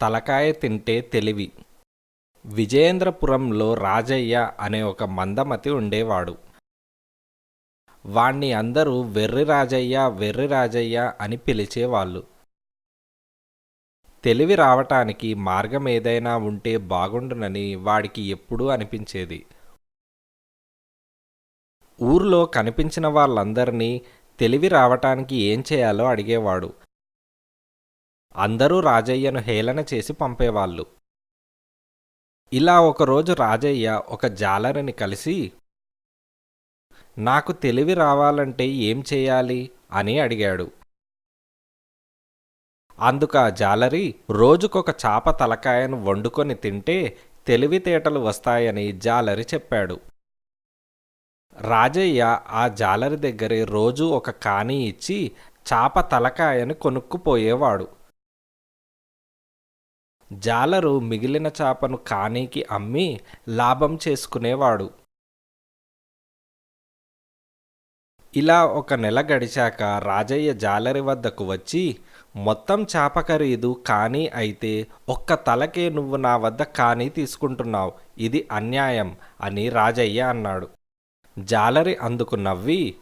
తలకాయ తింటే తెలివి. విజయేంద్రపురంలో రాజయ్య అనే ఒక మందమతి ఉండేవాడు. వాణ్ణి అందరూ వెర్రి రాజయ్య వెర్రి రాజయ్య అని పిలిచేవాళ్ళు. తెలివి రావటానికి మార్గం ఏదైనా ఉంటే బాగుండునని వాడికి ఎప్పుడూ అనిపించేది. ఊర్లో కనిపించిన వాళ్ళందరినీ తెలివి రావటానికి ఏం చేయాలో అడిగేవాడు. అందరూ రాజయ్యను హేళన చేసి పంపేవాళ్ళు. ఇలా ఒకరోజు రాజయ్య ఒక జాలరిని కలిసి నాకు తెలివి రావాలంటే ఏం చేయాలి? అని అడిగాడు. అందుకు ఆ జాలరి రోజుకొక చాప తలకాయను వండుకొని తింటే తెలివితేటలు వస్తాయని జాలరి చెప్పాడు. రాజయ్య ఆ జాలరి దగ్గరే రోజు ఒక కాని ఇచ్చి చాప తలకాయని కొనుక్కుపోయేవాడు. జాలరు మిగిలిన చాపను కానీకి అమ్మి లాభం చేసుకునేవాడు. ఇలా ఒక నెల గడిచాక రాజయ్య జాలరి వద్దకు వచ్చి మొత్తం చేప ఖరీదు కానీ అయితే ఒక్క తలకే నువ్వు నా వద్ద కానీ తీసుకుంటున్నావు. ఇది అన్యాయం అని రాజయ్య అన్నాడు. జాలరి అందుకు నవ్వి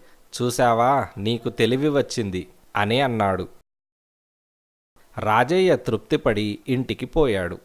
చూశావా నీకు తెలివి వచ్చింది అని అన్నాడు. రాజయ్య తృప్తిపడి ఇంటికి పోయాడు.